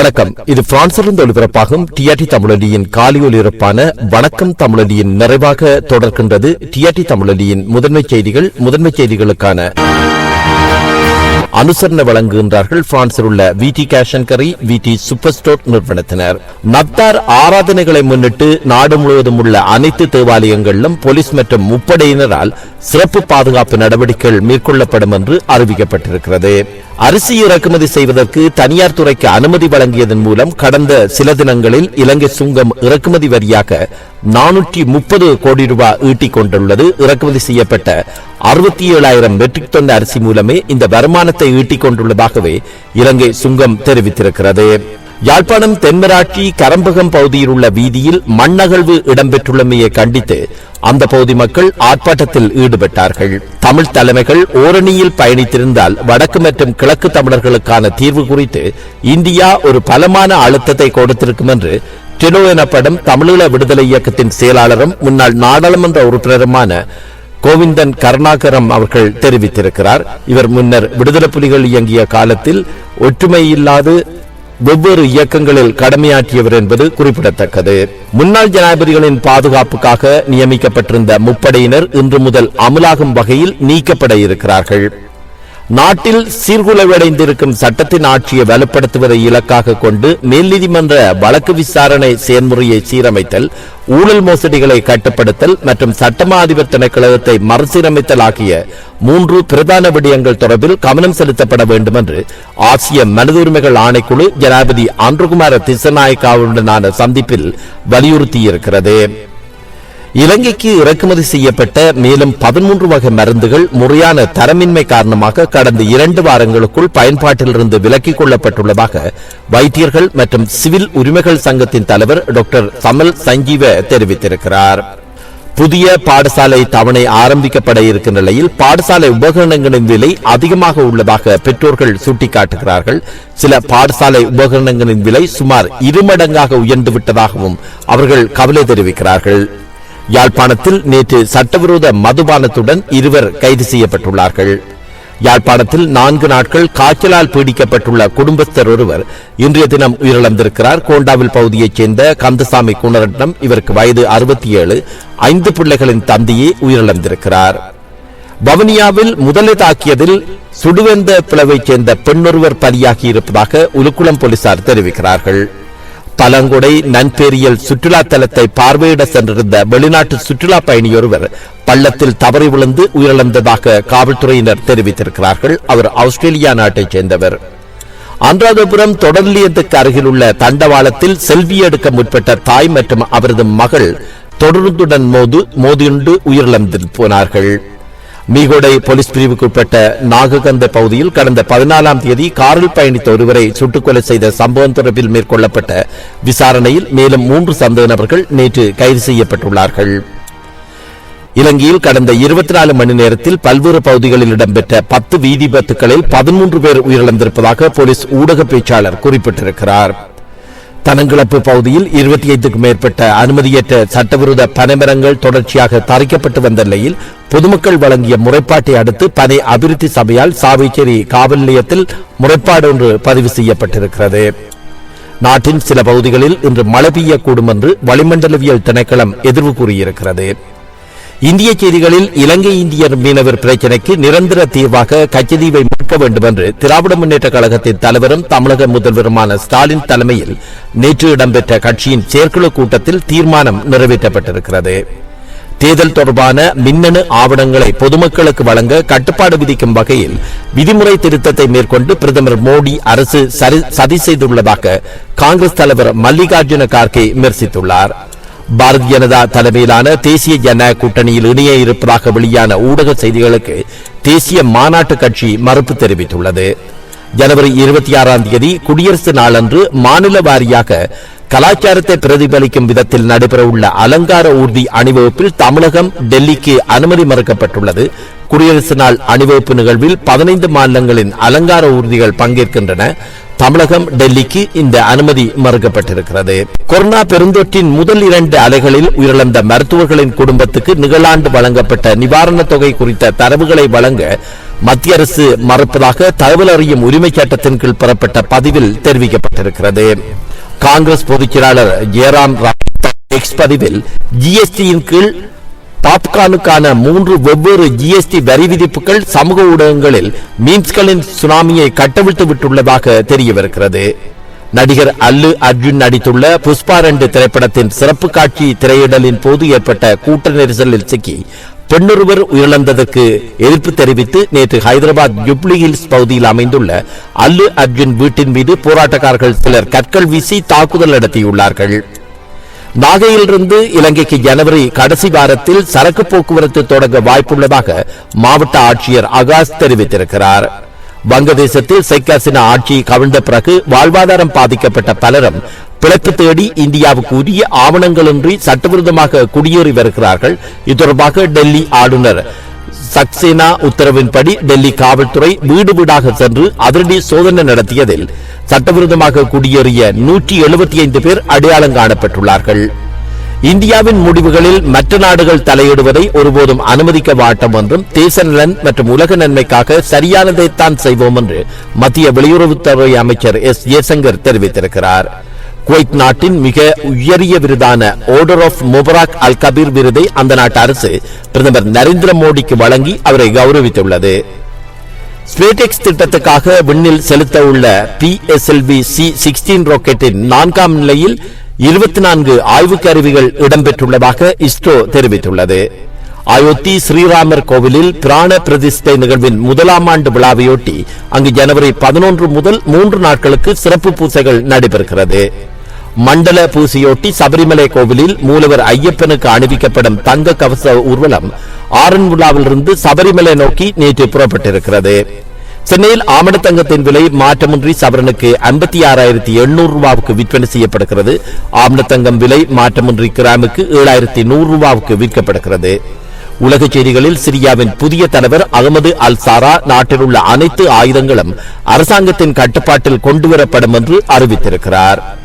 வணக்கம். இது பிரான்சிலிருந்து ஒளிபரப்பாகும் டிஆர்டி தமிழொலியின் காலி ஒலிபரப்பான வணக்கம் தமிழொலியின் நிறைவாக தொடர்கின்றது டிஆர்டி தமிழொலியின் முதன்மை செய்திகள் முதன்மை செய்திகளுக்கான. அனுசரணை வழங்குகின்றார்கள் பிரான்சில் உள்ள V D cash and carry V D super store நிறுவனத்தினர். நத்தார் ஆராதனைகளை முன்னிட்டு நாடு முழுவதும் உள்ள அனைத்து தேவாலயங்களிலும் போலீஸ் மற்றும் முப்படையினரால் சிறப்பு பாதுகாப்பு நடவடிக்கைகள் மேற்கொள்ளப்படும் என்று அறிவிக்கப்பட்டிருக்கிறது. அரிசி இறக்குமதி செய்வதற்கு தனியார் துறைக்கு அனுமதி வழங்கியதன் மூலம் கடந்த சில தினங்களில் இலங்கை சுங்கம் இறக்குமதி வரியாக நானூற்றி முப்பது கோடி ரூபாய் ஈட்டிக் கொண்டுள்ளது. இறக்குமதி செய்யப்பட்ட அறுபத்தி ஏழாயிரம் மெட்ரிக் டன் அரிசி மூலமே இந்த வருமானத்தை ஈட்டிக் கொண்டுள்ளதாகவே இலங்கை சுங்கம் தெரிவித்திருக்கிறது. யாழ்ப்பாணம் தென்மராட்சி கரம்பகம் பகுதியில் உள்ள வீதியில் மண்ணகழ்வு இடம்பெற்றுள்ளமையை கண்டித்து அந்த பகுதி மக்கள் ஆர்ப்பாட்டத்தில் ஈடுபட்டார்கள். தமிழ் தலைமைகள் ஓரணியில் பயணித்திருந்தால் வடக்கு மற்றும் கிழக்கு தமிழர்களுக்கான தீர்வு குறித்து இந்தியா ஒரு பலமான அழுத்தத்தை கொடுத்திருக்கும் என்று டெலோ எனப்படும் தமிழீழ விடுதலை இயக்கத்தின் செயலாளரும் முன்னாள் நாடாளுமன்ற உறுப்பினருமான கோவிந்தன் கருணாகரம் அவர்கள் தெரிவித்திருக்கிறார். இவர் முன்னர் விடுதலை புலிகள் இயங்கிய காலத்தில் ஒற்றுமை இல்லாது வெவ்வேறு இயக்கங்களில் கடமையாற்றியவர் என்பது குறிப்பிடத்தக்கது. முன்னாள் ஜனாதிபதிகளின் பாதுகாப்புக்காக நியமிக்கப்பட்டிருந்த முப்படையினர் இன்று முதல் அமலாகும் வகையில் நீக்கப்பட இருக்கிறார்கள். நாட்டில் சீர்குலைவடைந்திருக்கும் சட்டத்தின் ஆட்சியை வலுப்படுத்துவதை இலக்காக கொண்டு மேல் நீதிமன்ற வழக்கு விசாரணை செயல்முறையை சீரமைத்தல் ஊழல் மோசடிகளை கட்டுப்படுத்தல் மற்றும் சட்டமா அதிபர் திணைக்களத்தை மறுசீரமைத்தல் ஆகிய மூன்று பிரதான விடயங்கள் தொடர்பில் கவனம் செலுத்தப்பட வேண்டும் என்று ஆசிய மனித உரிமைகள் ஆணைக்குழு ஜனாதிபதி அன்றுகுமார திசநாயக்காவுடனான சந்திப்பில் வலியுறுத்தியிருக்கிறது. இலங்கைக்கு இறக்குமதி செய்யப்பட்ட மேலும் பதிமூன்று வகை மருந்துகள் முறையான தரமின்மை காரணமாக கடந்த இரண்டு வாரங்களுக்குள் பயன்பாட்டிலிருந்து விலக்கிக் கொள்ளப்பட்டுள்ளதாக வைத்தியர்கள் மற்றும் சிவில் உரிமைகள் சங்கத்தின் தலைவர் டாக்டர் சமல் சஞ்சீவ தெரிவித்திருக்கிறார். புதிய பாடசாலை தவணை ஆரம்பிக்கப்பட இருக்கின்ற நிலையில் பாடசாலை உபகரணங்களின் விலை அதிகமாக உள்ளதாக பெற்றோர்கள் சுட்டிக்காட்டுகிறார்கள். சில பாடசாலை உபகரணங்களின் விலை சுமார் இருமடங்காக உயர்ந்து விட்டதாகவும் அவர்கள் கவலை தெரிவிக்கிறார்கள். யாழ்ப்பாணத்தில் நேற்று சட்டவிரோத மதுபானத்துடன் இருவர் கைது செய்யப்பட்டுள்ளார்கள். யாழ்ப்பாணத்தில் நான்கு நாட்கள் காய்ச்சலால் பீடிக்கப்பட்டுள்ள குடும்பஸ்தர் ஒருவர் இன்றைய தினம் உயிரிழந்திருக்கிறார். கோண்டாவில் பகுதியைச் சேர்ந்த கந்தசாமி குணரட்னம் இவருக்கு வயது அறுபத்தி ஏழு ஐந்து பிள்ளைகளின் தந்தையே உயிரிழந்திருக்கிறார். வவுனியாவில் முதலை தாக்கியதில் சுடுவெந்த பிளவைச் சேர்ந்த பெண்ணொருவர் பலியாகி இருப்பதாக உலுக்குளம் போலீசார் தெரிவிக்கிறார்கள். பழங்குடை நன்பேரியல் சுற்றுலா தலத்தை பார்வையிட சென்றிருந்த வெளிநாட்டு சுற்றுலா பயணியொருவர் பள்ளத்தில் தவறி விழுந்து உயிரிழந்ததாக காவல்துறையினர் தெரிவித்திருக்கிறார்கள். அவர் ஆஸ்திரேலியா நாட்டைச் சேர்ந்தவர். அனுராதபுரம் தொடர்லியத்துக்கு அருகில் உள்ள தண்டவாளத்தில் செல்வி எடுக்க முற்பட்ட தாய் மற்றும் அவரது மகள் தொடர்ந்துடன் மோது மோதியுண்டு உயிரிழந்து போனார்கள். மீகொடை போலீஸ் பிரிவுக்குட்பட்ட நாககந்த பகுதியில் கடந்த பதினாலாம் தேதி காரில் பயணித்த ஒருவரை சுட்டுக்கொலை செய்த சம்பவம் தொடர்பில் மேற்கொள்ளப்பட்ட விசாரணையில் மேலும் மூன்று சந்தேக நபர்கள் நேற்று கைது செய்யப்பட்டுள்ளார்கள். இலங்கையில் கடந்த இருபத்தி நாலு மணி நேரத்தில் பல்வேறு பகுதிகளில் இடம்பெற்ற பத்து வீதி விபத்துகளில் பதிமூன்று பேர் உயிரிழந்திருப்பதாக போலீஸ் ஊடக பேச்சாளர் குறிப்பிட்டிருக்கிறார். தனங்கிழப்பு பகுதியில் இருபத்தி ஐந்துக்கும் மேற்பட்ட அனுமதியற்ற சட்டவிரோத பனைமரங்கள் தொடர்ச்சியாக தரைக்கப்பட்டு வந்த நிலையில் பொதுமக்கள் வழங்கிய முறைப்பாட்டை அடுத்து பனை அபிவிருத்தி சபையால் சாவிச்சேரி காவல் நிலையத்தில் முறைப்பாடு ஒன்று பதிவு செய்யப்பட்டிருக்கிறது. நாட்டின் சில பகுதிகளில் இன்று மழை பெய்யக்கூடும் என்று வளிமண்டலவியல் திணைக்களம் எதிர்வு கூறியிருக்கிறது. இந்திய செய்திகளில் இலங்கை இந்தியர் மீனவர் பிரச்சினைக்கு நிரந்தர தீர்வாக கச்சதீவை மீட்க வேண்டும் என்று திராவிட முன்னேற்ற கழகத்தின் தலைவரும் தமிழக முதல்வருமான ஸ்டாலின் தலைமையில் நேற்று இடம்பெற்ற கட்சியின் செயற்குழு கூட்டத்தில் தீர்மானம் நிறைவேற்றப்பட்டிருக்கிறது. தேர்தல் தொடர்பான மின்னணு ஆவணங்களை பொதுமக்களுக்கு வழங்க கட்டுப்பாடு விதிக்கும் வகையில் விதிமுறை திருத்தத்தை மேற்கொண்டு பிரதமர் மோடி அரசு சதி செய்துள்ளதாக காங்கிரஸ் தலைவர் மல்லிகார்ஜுன கார்கே விமர்சித்துள்ளார். பாரதிய ஜனதா தலைமையிலான தேசிய ஜனநாயக கூட்டணியில் இணைய இருப்பதாக வெளியான ஊடக செய்திகளுக்கு தேசிய மாநாட்டு கட்சி மறுப்பு தெரிவித்துள்ளது. ஜனவரி இருபத்தி ஆறாம் தேதி குடியரசு நாளன்று மாநில வாரியாக கலாச்சாரத்தை பிரதிபலிக்கும் விதத்தில் நடைபெறவுள்ள அலங்கார ஊர்தி அணிவகுப்பில் தமிழகம் டெல்லிக்கு அனுமதி மறுக்கப்பட்டுள்ளது. குடியரசு நாள் அணிவகுப்பு நிகழ்வில் பதினைந்து மாநிலங்களின் அலங்கார ஊர்திகள் பங்கேற்கின்றன. தமிழகம் டெல்லிக்கு இந்த அனுமதி மறுக்கப்பட்டிருக்கிறது. கொரோனா பெருந்தொற்றின் முதல் இரண்டு அலைகளில் உயிரிழந்த மருத்துவர்களின் குடும்பத்துக்கு நிகழாண்டு வழங்கப்பட்ட நிவாரணத் தொகை குறித்த தரவுகளை வழங்க மத்திய அரசு மறுப்பதாக தகவல் அறியும் உரிமை சட்டத்தின் கீழ் பெறப்பட்ட பதிவில் தெரிவிக்கப்பட்டிருக்கிறது. காங்கிரஸ் பொதுச் செயலாளர் ஜெயராம் எக்ஸ் பதிவில் ஜிஎஸ்டியின் கீழ் பாப்கார்னுக்கான மூன்று வெவ்வேறு ஜிஎஸ்டி வரி விதிப்புகள் சமூக ஊடகங்களில் மீம்ஸ்களின் சுனாமியை கட்டவிழ்த்து விட்டுள்ளதாக தெரியவிருக்கிறது நடிகர் அல்லு அர்ஜுன் நடித்துள்ள புஷ்பா ரெண்டு திரைப்படத்தின் சிறப்பு காட்சி திரையிடலின் போது ஏற்பட்ட கூட்ட நெரிசலில் சிக்கி பெண்ணொருவர் உயிரிழந்ததற்கு எதிர்ப்பு தெரிவித்து நேற்று ஹைதராபாத் ஜுப்ளி ஹில்ஸ் பகுதியில் அமைந்துள்ள அல்லு அர்ஜுன் வீட்டின் மீது போராட்டக்காரர்கள் சிலர் கற்கள் வீசி தாக்குதல் நடத்தியுள்ளார்கள். நாகையிலிருந்து இலங்கைக்கு ஜனவரி கடைசி வாரத்தில் சரக்கு போக்குவரத்து தொடங்க வாய்ப்புள்ளதாக மாவட்ட ஆட்சியர் ஆகாஷ் தெரிவித்திருக்கிறார். வங்கதேசத்தில் ஷேக் ஹசீனா ஆட்சி கவிழ்ந்த பிறகு வாழ்வாதாரம் பாதிக்கப்பட்ட பலரும் பிழைப்பு தேடி இந்தியாவுக்கு உரிய ஆவணங்களின்றி சட்டவிரோதமாக குடியேறி வருகிறார்கள். இது தொடர்பாக டெல்லி ஆளுநர் சக்சேனா உத்தரவின்படி டெல்லி காவல்துறை வீடு வீடாக சென்று அதிரடி சோதனை நடத்தியதில் சட்டவிரோதமாக குடியேறிய நூற்றி எழுபத்தி ஐந்து பேர் அடையாளம் காணப்பட்டுள்ளார்கள். இந்தியாவின் முடிவுகளில் மற்ற நாடுகள் தலையிடுவதை ஒருபோதும் அனுமதிக்க மாட்டோம் என்றும் தேச நலன் மற்றும் உலக நன்மைக்காக சரியானதைத்தான் செய்வோம் என்று மத்திய வெளியுறவுத்துறை அமைச்சர் எஸ் ஜெய்சங்கர் தெரிவித்திருக்கிறார். குவைத் நாட்டின் மிக உயரிய விருதான Order of Mubarak Al Kabeer விருதை அந்த நாட்டு அரசு பிரதமர் நரேந்திர மோடிக்கு வழங்கி அவரை கௌரவித்துள்ளது. ஸ்பேடெக்ஸ் திட்டத்துக்காக விண்ணில் செலுத்த உள்ள P S LV C sixteen ராக்கெட்டின் நான்காம் நிலையில் இருபத்தி நான்கு ஆய்வு கருவிகள் இடம்பெற்றுள்ளதாக இஸ்ரோ தெரிவித்துள்ளது. அயோத்தி ஸ்ரீராமர் கோவிலில் பிராண பிரதிஷ்டை நிகழ்வின் முதலாம் ஆண்டு விழாவையொட்டி அங்கு ஜனவரி பதினொன்று முதல் மூன்று நாட்களுக்கு சிறப்பு பூசைகள் நடைபெறுகிறது. மண்டல பூசையொட்டி சபரிமலை கோவிலில் மூலவர் ஐயப்பனுக்கு அணிவிக்கப்படும் தங்க கவச ஊர்வலம் ஆரன்முலாவிலிருந்து சபரிமலை நோக்கி நேற்று புறப்பட்டிருக்கிறது. சென்னையில் ஆமணத்தங்கத்தின் விலை மாற்றமின்றி சவரனுக்கு ஐம்பத்தி ஆறாயிரத்தி எண்ணூறு ரூபாவுக்கு விற்பனை செய்யப்படுகிறது. ஆமணத்தங்கம் விலை மாற்றமின்றி கிராமுக்கு ஏழாயிரத்தி நூறு ரூபாவுக்கு விற்கப்படுகிறது. உலகச் செய்திகளில் சிரியாவின் புதிய தலைவர் அகமது அல் சாரா நாட்டில் உள்ள அனைத்து ஆயுதங்களும் அரசாங்கத்தின் கட்டுப்பாட்டில் கொண்டுவரப்படும் என்று அறிவித்திருக்கிறார்.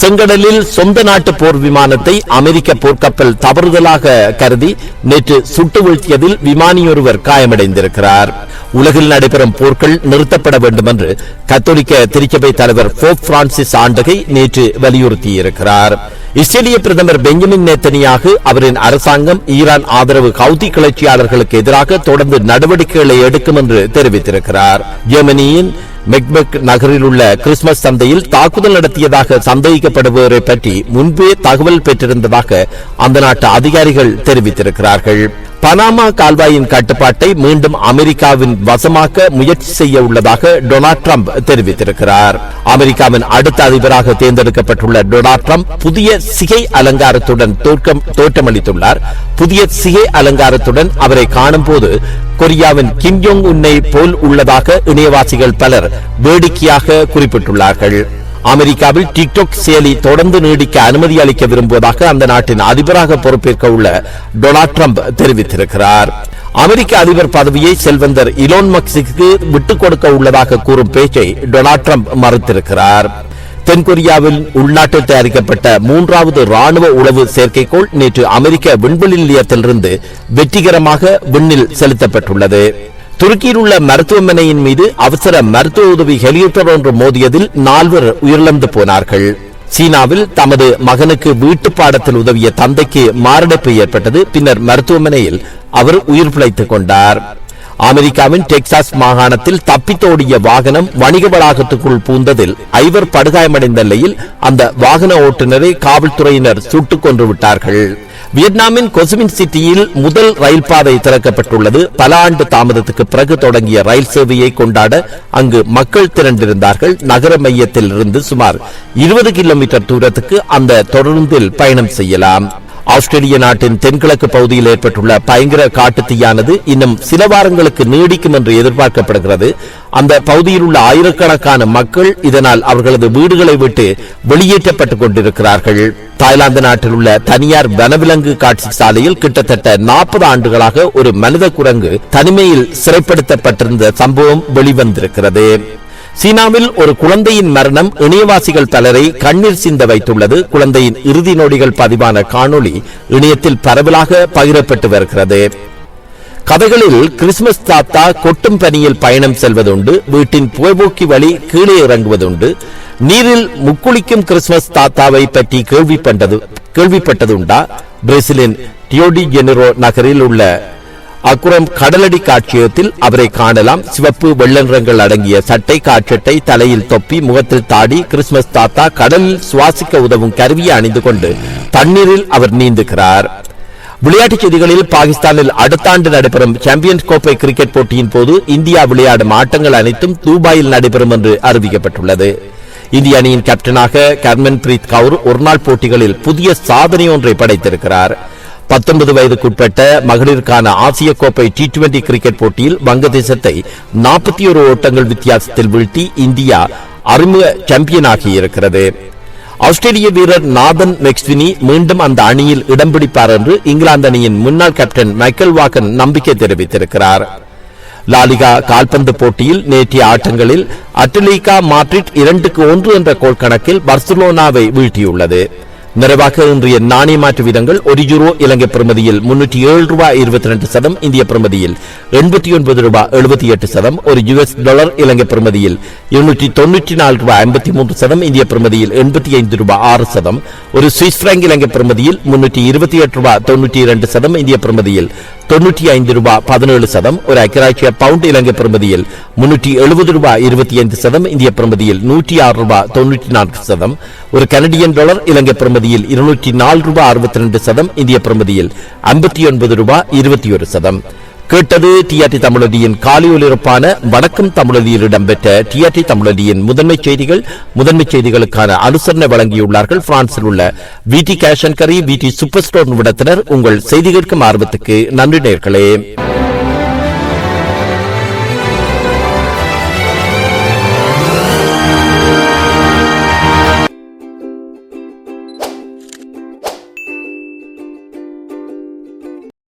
செங்கடலில் சொந்த நாட்டு போர் விமானத்தை அமெரிக்க போர்க்கப்பல் தவறுதலாக கருதி நேற்று சுட்டு வீழ்த்தியதில் விமானியொருவர் காயமடைந்திருக்கிறார். உலகில் நடைபெறும் போர்கள் நிறுத்தப்பட வேண்டும் என்று கத்தோலிக்க திருச்சபை தலைவர் போப் பிரான்சிஸ் ஆண்டகை நேற்று வலியுறுத்தியிருக்கிறார். இஸ்ரேலிய பிரதமர் பெஞ்சமின் நேத்தனியாக அவரின் அரசாங்கம் ஈரான் ஆதரவு ஹவுதி கிளர்ச்சியாளர்களுக்கு எதிராக தொடர்ந்து நடவடிக்கைகளை எடுக்கும் என்று தெரிவித்திருக்கிறார். ஜெர்மனியின் மெக்மெக் நகரில் உள்ள கிறிஸ்துமஸ் சந்தையில் தாக்குதல் நடத்தியதாக சந்தேகிக்கப்படுபவரை பற்றி முன்பே தகவல் பெற்றிருந்ததாக அந்த நாட்டு அதிகாரிகள் தெரிவித்திருக்கிறார்கள். பனாமா கால்வாயின் கட்டுப்பாட்டை மீண்டும் அமெரிக்காவின் வசமாக்க முயற்சி செய்ய உள்ளதாக டொனால்ட் ட்ரம்ப் தெரிவித்திருக்கிறார். அமெரிக்காவின் அடுத்த அதிபராக தேர்ந்தெடுக்கப்பட்டுள்ள டொனால்ட் ட்ரம்ப் புதிய சிகை அலங்காரத்துடன் தோற்றம் தோற்றமளித்துள்ளார். புதிய சிகை அலங்காரத்துடன் அவரை காணும் போது கொரியாவின் கிம் ஜோங் உன்னை போல் உள்ளதாக இணையவாசிகள் பலர் வேடிக்கையாக குறிப்பிட்டுள்ளார்கள். அமெரிக்காவில் டிக்டாக் செயலி தொடர்ந்து நீடிக்க அனுமதி அளிக்க விரும்புவதாக அந்த நாட்டின் அதிபராக பொறுப்பேற்க உள்ள டொனால்ட் ட்ரம்ப் தெரிவித்திருக்கிறார். அமெரிக்க அதிபர் பதவியை செல்வந்தர் இலோன் மக்சிக்கு விட்டுக் கொடுக்க உள்ளதாக கூறும் பேச்சை டொனால்ட் ட்ரம்ப் மறுத்திருக்கிறார். தென்கொரியாவில் உள்நாட்டில் தயாரிக்கப்பட்ட மூன்றாவது ராணுவ உளவு செயற்கைக்கோள் நேற்று அமெரிக்க விண்வெளி நிலையத்திலிருந்து வெற்றிகரமாக விண்ணில் செலுத்தப்பட்டுள்ளது. துருக்கியில் உள்ள மருத்துவமனையின் மீது அவசர மருத்துவ உதவி ஹெலிகாப்டர் ஒன்று மோதியதில் நால்வர் உயிரிழந்து போனார்கள். சீனாவில் தமது மகனுக்கு வீட்டு பாடத்தில் உதவிய தந்தைக்கு மாரடைப்பு ஏற்பட்டது. பின்னர் மருத்துவமனையில் அவர் உயிர் பிழைத்துக் கொண்டார். அமெரிக்காவின் டெக்சாஸ் மாகாணத்தில் தப்பித்தோடிய வாகனம் வணிக வளாகத்துக்குள் பூந்ததில் ஐவர் படுகாயமடைந்த நிலையில் அந்த வாகன ஓட்டுநரை காவல்துறையினர் சுட்டுக் கொன்று விட்டார்கள். வியட்நாமின் கொசுமின் சிட்டியில் முதல் ரயில் பாதை திறக்கப்பட்டுள்ளது. பல ஆண்டு தாமதத்துக்கு பிறகு தொடங்கிய ரயில் சேவையை கொண்டாட அங்கு மக்கள் திரண்டிருந்தார்கள். நகர மையத்தில் இருந்து சுமார் இருபது கிலோமீட்டர் தூரத்துக்கு அந்த தொடர்ந்தில் பயணம் செய்யலாம். ஆஸ்திரேலிய நாட்டின் தென்கிழக்கு பகுதியில் ஏற்பட்டுள்ள பயங்கர காட்டுத்தீயானது இன்னும் சில வாரங்களுக்கு நீடிக்கும் என்று எதிர்பார்க்கப்படுகிறது. அந்த பகுதியில் உள்ள ஆயிரக்கணக்கான மக்கள் இதனால் அவர்களது வீடுகளை விட்டு வெளியேற்றப்பட்டுக் கொண்டிருக்கிறார்கள். தாய்லாந்து நாட்டில் உள்ள தனியார் வனவிலங்கு காட்சி சாலையில் கிட்டத்தட்ட நாற்பது ஆண்டுகளாக ஒரு மனித குரங்கு தனிமையில் சிறைப்படுத்தப்பட்டிருந்த சம்பவம் வெளிவந்திருக்கிறது. சீனாவில் ஒரு குழந்தையின் மரணம் இணையவாசிகள் பலரை கண்ணீர் சிந்த வைத்துள்ளது. குழந்தையின் இறுதி நொடிகள் பதிவான காணொளி இணையத்தில் பரவலாக பகிரப்பட்டு வருகிறது. கதைகளில் கிறிஸ்துமஸ் தாத்தா கொட்டும் பனியில் பயணம் செல்வதுண்டு வீட்டின் புகைபோக்கி வழி கீழே இறங்குவதுண்டு நீரில் முக்குளிக்கும் கிறிஸ்துமஸ் தாத்தாவை பற்றி கேள்விப்பட்டது கேள்விப்பட்டதுண்டா? பிரேசிலின் டியோடி ஜெனரோ நகரில் உள்ள அக்குரம் கடலடி காட்சியத்தில் அவரை காணலாம். சிவப்பு வெள்ளை நிறங்கள் அடங்கிய சட்டை காட்சட்டை தலையில் தொப்பி முகத்தில் தாடி கிறிஸ்துமஸ் தாத்தா கடலில் சுவாசிக்க உதவும் கருவியை அணிந்து கொண்டு தண்ணீரில் அவர் நீந்துகிறார். விளையாட்டுச் செய்திகளில் பாகிஸ்தானில் அடுத்த ஆண்டு நடைபெறும் சாம்பியன்ஸ் கோப்பை கிரிக்கெட் போட்டியின் போது இந்தியா விளையாடும் ஆட்டங்கள் அனைத்தும் துபாயில் நடைபெறும் என்று அறிவிக்கப்பட்டுள்ளது. இந்திய அணியின் கேப்டனாக கர்மன் பிரீத் கவுர் ஒருநாள் போட்டிகளில் புதிய சாதனை ஒன்றை படைத்திருக்கிறார். பத்தொன்பது வயதுக்குட்பட்ட மகளிருக்கான ஆசிய கோப்பை டி டுவெண்டி கிரிக்கெட் போட்டியில் வங்கதேசத்தை நாற்பத்தி ஒரு ஓட்டங்கள் வித்தியாசத்தில் வீழ்த்தி இந்தியா அறிமுக சாம்பியனாகி இருக்கிறது. ஆஸ்திரேலிய வீரர் நாதன் மெக்ஸ்வினி மீண்டும் அந்த அணியில் இடம் பிடிப்பார் என்று இங்கிலாந்து அணியின் முன்னாள் கேப்டன் மைக்கேல் வாக்கன் நம்பிக்கை தெரிவித்திருக்கிறார். லாலிகா கால்பந்து போட்டியில் நேற்றைய ஆட்டங்களில் அட்டலிகா மாட்ரிட் இரண்டுக்கு ஒன்று என்ற கோல் கணக்கில் பர்சலோனாவை வீழ்த்தியுள்ளது. நிறைவாக இன்றைய நாணய மாற்று வீதங்கள் ஒரு யூரோ இலங்கை பிரமதியில் முன்னூற்றி ஏழு ரூபாய் இருபத்தி ரெண்டு சதம் இந்திய பிரமதியில் எண்பத்தி ஒன்பது ரூபாய் எழுபத்தி எட்டு சதம் ஒரு யுஎஸ் டாலர் இலங்கை பிரமதியில் இருநூற்றி தொன்னூற்றி நாலு ரூபாய் ஐம்பத்தி மூன்று சதம் இந்திய பிரமதியில் எண்பத்தி ஐந்து ரூபாய் ஆறு சதம் ஒரு சுவிஸ் பிராங்க் இலங்கை பிரமதியில் முன்னூற்றி இருபத்தி எட்டு ரூபாய் தொன்னூற்றி இரண்டு சதம் இந்திய பிரமதியில் தொன்னூற்றி ஐந்து ரூபாய் பதினேழு சதம் ஒரு ஐக்கியராட்சிய பவுண்ட் இலங்கை பிரமதியில் முன்னூற்றி எழுபது ரூபாய் இருபத்தி ஐந்து சதம் இந்திய பிரமதியில் நூற்றி ஆறு ரூபாய் தொன்னூற்றி நான்கு சதம் ஒரு கனடியன் டாலர் இலங்கை பிரமதியில் இருநூற்றி நாலு ரூபாய் அறுபத்தி ரெண்டு சதம் இந்திய பிரமதியில் கேட்டது டிஆர்டி தமிழொலியின் காலை ஒலிபரப்பான வணக்கம் தமிழொலியில் இடம்பெற்ற டிஆர்டி தமிழொலியின் முதன்மை செய்திகள் முதன்மை செய்திகளுக்கான அனுசரணை வழங்கியுள்ளார்கள். பிரான்சில் உள்ள விடி கேஷன்கரி கரி விடி சூப்பர் ஸ்டோர் நிறுவனத்தினர் உங்கள் செய்தி கேட்கும் ஆர்வத்துக்கு நன்றி நேர்களே.